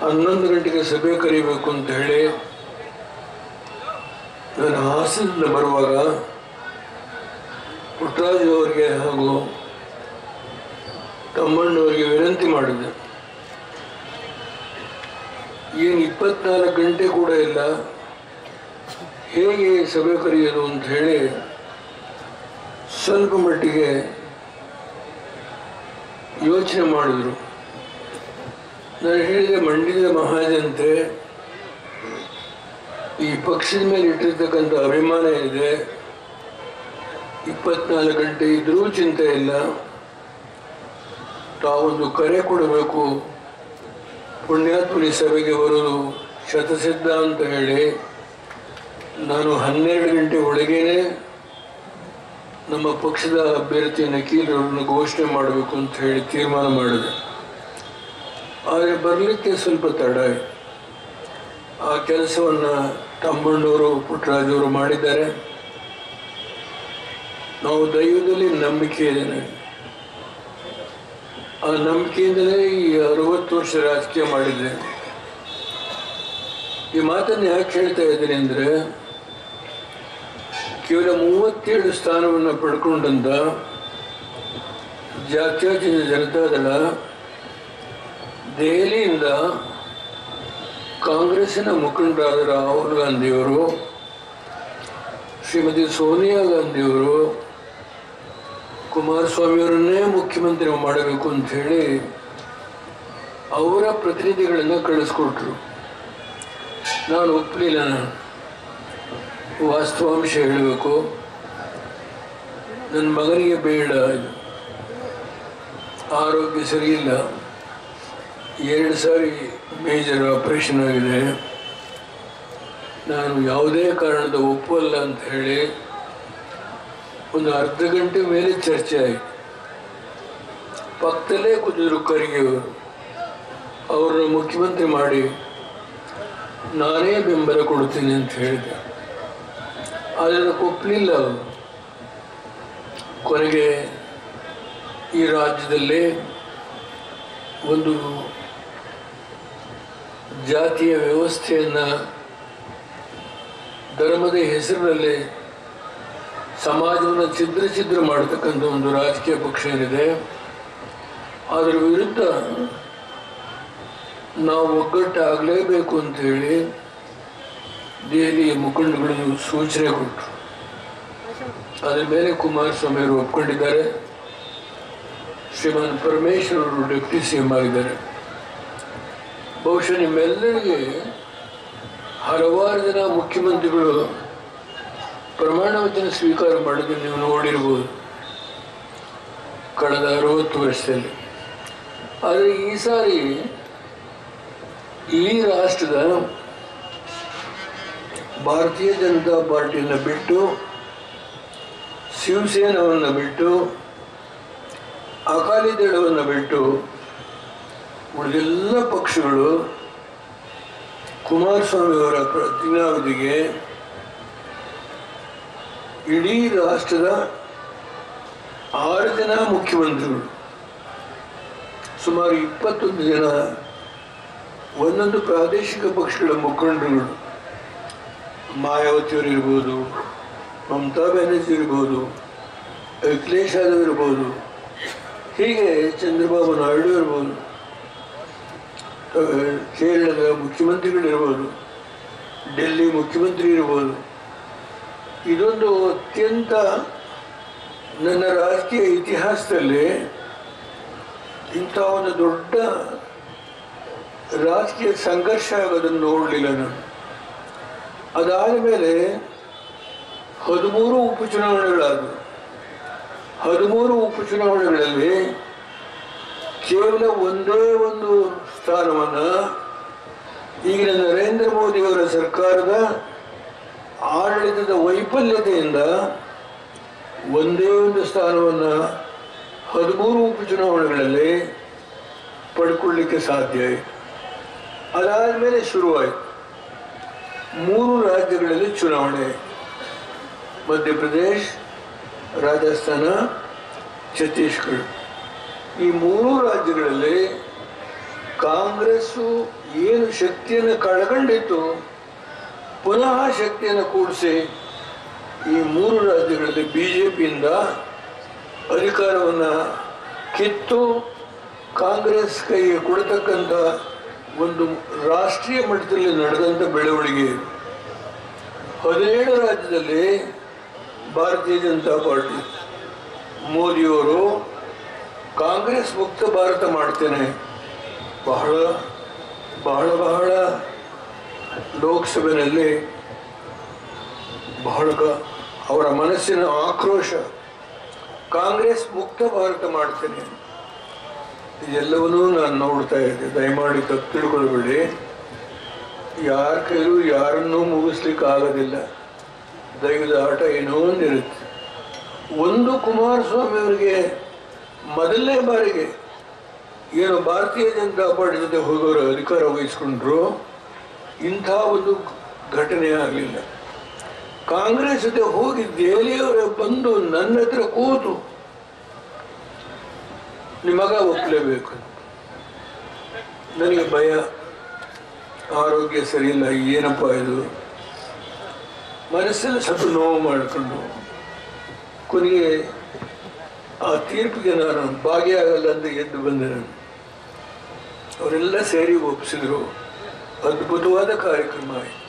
ಹನ್ನೊಂದು ಗಂಟೆಗೆ ಸಭೆ ಕರಿಬೇಕು ಅಂತ ಹೇಳಿ ನಾನು ಹಾಸನದಿಂದ ಬರುವಾಗ ಪುಟ್ಟರಾಜು ಅವರಿಗೆ ಹಾಗೂ ತಮ್ಮಣ್ಣವರಿಗೆ ವಿನಂತಿ ಮಾಡಿದೆ. ಏನು ಇಪ್ಪತ್ನಾಲ್ಕು ಗಂಟೆ ಕೂಡ ಇಲ್ಲ. ಹೇಗೆ ಸಭೆ ಕರೆಯೋದು ಅಂತ ಹೇಳಿ ಸ್ವಲ್ಪ ಮಟ್ಟಿಗೆ ಯೋಚನೆ ಮಾಡಿದರು. ನಾನು ಹೇಳಿದೆ ಮಂಡ್ಯದ ಮಹಾಜನತೆ ಈ ಪಕ್ಷದ ಮೇಲೆ ಇಟ್ಟಿರ್ತಕ್ಕಂಥ ಅಭಿಮಾನ ಇದೆ. ಇಪ್ಪತ್ನಾಲ್ಕು ಗಂಟೆ ಇದ್ರೂ ಚಿಂತೆ ಇಲ್ಲ. ತಾವೊಂದು ಕರೆ ಕೊಡಬೇಕು. ಪುಣ್ಯಾತ್ಮನಿ ಸಭೆಗೆ ಬರೋದು ಶತಸಿದ್ಧ ಅಂತ ಹೇಳಿ ನಾನು ಹನ್ನೆರಡು ಗಂಟೆ ಒಳಗೇನೆ ನಮ್ಮ ಪಕ್ಷದ ಅಭ್ಯರ್ಥಿ ನಕೀಲ್ ಅವರನ್ನು ಘೋಷಣೆ ಮಾಡಬೇಕು ಅಂತ ಹೇಳಿ ತೀರ್ಮಾನ ಮಾಡಿದೆ. ಆದರೆ ಬರಲಿಕ್ಕೆ ಸ್ವಲ್ಪ ತಡ. ಆಯ್ತು ಆ ಕೆಲಸವನ್ನು ತಂಬಣ್ಣವರು ಪುಟ್ಟರಾಜವರು ಮಾಡಿದ್ದಾರೆ. ನಾವು ದೈವದಲ್ಲಿ ನಂಬಿಕೆ ಇದೆ. ಆ ನಂಬಿಕೆಯಿಂದಲೇ ಈ ಅರವತ್ತು ವರ್ಷ ರಾಜಕೀಯ ಮಾಡಿದ್ದೆ. ಈ ಮಾತನ್ನು ಯಾಕೆ ಹೇಳ್ತಾ ಇದ್ದೀನಿ ಅಂದರೆ, ಕೇವಲ ಮೂವತ್ತೇಳು ಸ್ಥಾನವನ್ನು ಪಡ್ಕೊಂಡಂತ ಜಾತ್ಯತೀತ ಜನತಾದಳ ದೆಹಲಿಯಿಂದ ಕಾಂಗ್ರೆಸ್ಸಿನ ಮುಖಂಡರಾದ ರಾಹುಲ್ ಗಾಂಧಿಯವರು, ಶ್ರೀಮತಿ ಸೋನಿಯಾ ಗಾಂಧಿಯವರು ಕುಮಾರಸ್ವಾಮಿಯವರನ್ನೇ ಮುಖ್ಯಮಂತ್ರಿ ಮಾಡಬೇಕು ಅಂತ ಹೇಳಿ ಅವರ ಪ್ರತಿನಿಧಿಗಳನ್ನು ಕಳಿಸ್ಕೊಟ್ರು. ನಾನು ಒಪ್ಪಲಿಲ್ಲ ನಾನು. ವಾಸ್ತವಾಂಶ ಹೇಳಬೇಕು. ನನ್ನ ಮಗನಿಗೆ ಬೇಡ. ಆರೋಗ್ಯ ಸರಿಯಿಲ್ಲ. ಎರಡು ಸಾರಿ ಮೇಜರ್ ಆಪರೇಷನ್ ಆಗಿದೆ. ನಾನು ಯಾವುದೇ ಕಾರಣದ ಒಪ್ಪಲ್ಲ ಅಂತ ಹೇಳಿ ಒಂದು ಅರ್ಧ ಗಂಟೆ ಮೇಲೆ ಚರ್ಚೆ ಆಯಿತು. ಪಕ್ಕದಲ್ಲೇ ಕುದಿದ್ರು ಖರ್ಗೆಯವರು ಅವರನ್ನು ಮುಖ್ಯಮಂತ್ರಿ ಮಾಡಿ ನಾನೇ ಬೆಂಬಲ ಕೊಡ್ತೀನಿ ಅಂತ ಹೇಳಿದೆ ಆದರೆ ಒಪ್ಪಲಿಲ್ಲ ಅವರು. ಕೊನೆಗೆ ಈ ರಾಜ್ಯದಲ್ಲೇ ಒಂದು ಜಾತಿಯ ವ್ಯವಸ್ಥೆಯನ್ನು ಧರ್ಮದ ಹೆಸರಿನಲ್ಲಿ ಸಮಾಜವನ್ನು ಛಿದ್ರ ಛಿದ್ರ ಮಾಡತಕ್ಕಂಥ ಒಂದು ರಾಜಕೀಯ ಪಕ್ಷ ಏನಿದೆ, ಅದರ ವಿರುದ್ಧ ನಾವು ಒಗ್ಗಟ್ಟಾಗಲೇಬೇಕು ಅಂತೇಳಿ ದೆಹಲಿಯ ಮುಖಂಡಗಳು ಸೂಚನೆ ಕೊಟ್ಟರು ಅದರ ಮೇಲೆ ಕುಮಾರಸ್ವಾಮಿ ಅವರು ಒಪ್ಕೊಂಡಿದ್ದಾರೆ. ಶ್ರೀಮಾನ್ ಪರಮೇಶ್ವರ್ ಅವರು ಡೆಪ್ಟಿ ಸಿ ಎಂ ಆಗಿದ್ದಾರೆ. ಬಹುಶಃ ನಿಮ್ಮೆಲ್ಲರಿಗೆ ಹಲವಾರು ಜನ ಮುಖ್ಯಮಂತ್ರಿಗಳು ಪ್ರಮಾಣ ವಚನ ಸ್ವೀಕಾರ ಮಾಡಿದ್ದು ನೀವು ನೋಡಿರ್ಬೋದು ಕಳೆದ ಅರವತ್ತು ವರ್ಷದಲ್ಲಿ. ಆದರೆ ಈ ಸಾರಿ ಈ ರಾಷ್ಟ್ರದ ಭಾರತೀಯ ಜನತಾ ಪಾರ್ಟಿಯನ್ನು ಬಿಟ್ಟು ಶಿವಸೇನವನ್ನು ಬಿಟ್ಟು ಅಕಾಲಿ ದಳವನ್ನು ಬಿಟ್ಟು ಉಳಿದೆಲ್ಲ ಪಕ್ಷಗಳು ಕುಮಾರಸ್ವಾಮಿ ಅವರ ಇಡೀ ರಾಷ್ಟ್ರದ ಆರು ಜನ ಮುಖ್ಯಮಂತ್ರಿಗಳು, ಸುಮಾರು ಇಪ್ಪತ್ತೊಂದು ಜನ ಒಂದೊಂದು ಪ್ರಾದೇಶಿಕ ಪಕ್ಷಗಳ ಮುಖಂಡರುಗಳು, ಮಾಯಾವತಿಯವರು ಇರ್ಬೋದು, ಮಮತಾ ಬ್ಯಾನರ್ಜಿ ಇರ್ಬೋದು, ಅಖಿಲೇಶ್ ಯಾದವ್ ಇರ್ಬೋದು, ಹೀಗೆ ಚಂದ್ರಬಾಬು ನಾಯ್ಡು ಇರ್ಬೋದು. ಕೇರಳದ ಮುಖ್ಯಮಂತ್ರಿಗಳಿರ್ಬೋದು ಡೆಲ್ಲಿ ಮುಖ್ಯಮಂತ್ರಿ ಇರ್ಬೋದು. ಇದೊಂದು ಅತ್ಯಂತ ನನ್ನ ರಾಜಕೀಯ ಇತಿಹಾಸದಲ್ಲಿ ಇಂಥ ಒಂದು ದೊಡ್ಡ ರಾಜಕೀಯ ಸಂಘರ್ಷ ಆಗೋದನ್ನು ನೋಡಲಿಲ್ಲ ನಾನು. ಅದಾದ ಮೇಲೆ ಹದಿಮೂರು ಉಪಚುನಾವಣೆಗಳಾದವು. ಹದಿಮೂರು ಉಪಚುನಾವಣೆಗಳಲ್ಲಿ ಕೇವಲ ಒಂದೇ ಒಂದು ಸ್ಥಾನವನ್ನು ಈಗಿನ ನರೇಂದ್ರ ಮೋದಿಯವರ ಸರ್ಕಾರದ ಆಡಳಿತದ ವೈಫಲ್ಯತೆಯಿಂದ ಒಂದೇ ಒಂದು ಸ್ಥಾನವನ್ನು ಹದಿಮೂರು ಉಪಚುನಾವಣೆಗಳಲ್ಲಿ ಪಡ್ಕೊಳ್ಳಿಕ್ಕೆ ಸಾಧ್ಯ ಆಯಿತು. ಅದಾದ ಮೇಲೆ ಶುರುವಾಯಿತು. ಮೂರು ರಾಜ್ಯಗಳಲ್ಲಿ ಚುನಾವಣೆ ಮಧ್ಯಪ್ರದೇಶ ಮಧ್ಯಪ್ರದೇಶ್, ರಾಜಸ್ಥಾನ, ಛತ್ತೀಸ್ಗಢ. ಈ ಮೂರು ರಾಜ್ಯಗಳಲ್ಲಿ ಕಾಂಗ್ರೆಸ್ಸು ಏನು ಶಕ್ತಿಯನ್ನು ಕಳ್ಕೊಂಡಿತ್ತು, ಪುನಃ ಶಕ್ತಿಯನ್ನು ಕೂಡಿಸಿ ಈ ಮೂರು ರಾಜ್ಯಗಳಲ್ಲಿ ಬಿ ಜೆ ಪಿಯಿಂದ ಅಧಿಕಾರವನ್ನು ಕಿತ್ತು ಕಾಂಗ್ರೆಸ್ ಕೈಗೆ ಕೊಡತಕ್ಕಂಥ ಒಂದು ರಾಷ್ಟ್ರೀಯ ಮಟ್ಟದಲ್ಲಿ ನಡೆದಂಥ ಬೆಳವಣಿಗೆ. ಹದಿನೇಳು ರಾಜ್ಯದಲ್ಲಿ ಭಾರತೀಯ ಜನತಾ ಪಾರ್ಟಿ ಮೋದಿಯವರು ಕಾಂಗ್ರೆಸ್ ಮುಕ್ತ ಭಾರತ ಮಾಡ್ತೇನೆ ಬಹಳ ಬಹಳ ಬಹಳ ಲೋಕಸಭೆಯಲ್ಲಿ ಬಹಳ ಅವರ ಮನಸ್ಸಿನ ಆಕ್ರೋಶ ಕಾಂಗ್ರೆಸ್ ಮುಕ್ತ ಭಾರತ ಮಾಡ್ತೇನೆ. ಇದೆಲ್ಲವನ್ನೂ ನಾನು ನೋಡ್ತಾ ಇದ್ದೆ. ದಯಮಾಡಿ ತಪ್ಪು ತಿಳ್ಕೊಳ್ಬೇಡಿ. ಯಾರ ಕೈಲೂ ಯಾರನ್ನೂ ಮುಗಿಸ್ಲಿಕ್ಕೆ ಆಗೋದಿಲ್ಲ ದೈವದ ಆಟ ಏನೋ ಒಂದಿರುತ್ತೆ. ಒಂದು ಕುಮಾರಸ್ವಾಮಿ ಅವರಿಗೆ ಮೊದಲನೇ ಬಾರಿಗೆ ಏನು ಭಾರತೀಯ ಜನತಾ ಪಾರ್ಟಿ ಜೊತೆ ಹೋದವರು ಅಧಿಕಾರ ವಹಿಸ್ಕೊಂಡ್ರು, ಇಂಥ ಒಂದು ಘಟನೆ ಆಗಲಿಲ್ಲ. ಕಾಂಗ್ರೆಸ್ ಜೊತೆ ಹೋಗಿ ದೆಹಲಿಯವರೇ ಬಂದು ನನ್ನ ಹತ್ರ ಕೂತು ನಿಮಗ ಒಪ್ಪಲೇಬೇಕು ನನಗೆ ಭಯ, ಆರೋಗ್ಯ ಸರಿಯಿಲ್ಲ, ಏನಪ್ಪ ಇದು? ಮನಸ್ಸಲ್ಲಿ ಸ್ವಲ್ಪ ನೋವು ಮಾಡಿಕೊಂಡು, ಕೊನೆಗೆ ಆ ತೀರ್ಪಿಗೆ ನಾನು ಭಾಗಿಯಾಗಲ್ಲ ಅಂತ ಎದ್ದು ಬಂದೆ ನಾನು. ಅವರೆಲ್ಲ ಸೇರಿ ಒಪ್ಪಿಸಿದ್ರು. ಅದ್ಭುತವಾದ ಕಾರ್ಯಕ್ರಮ ಆಯಿತು.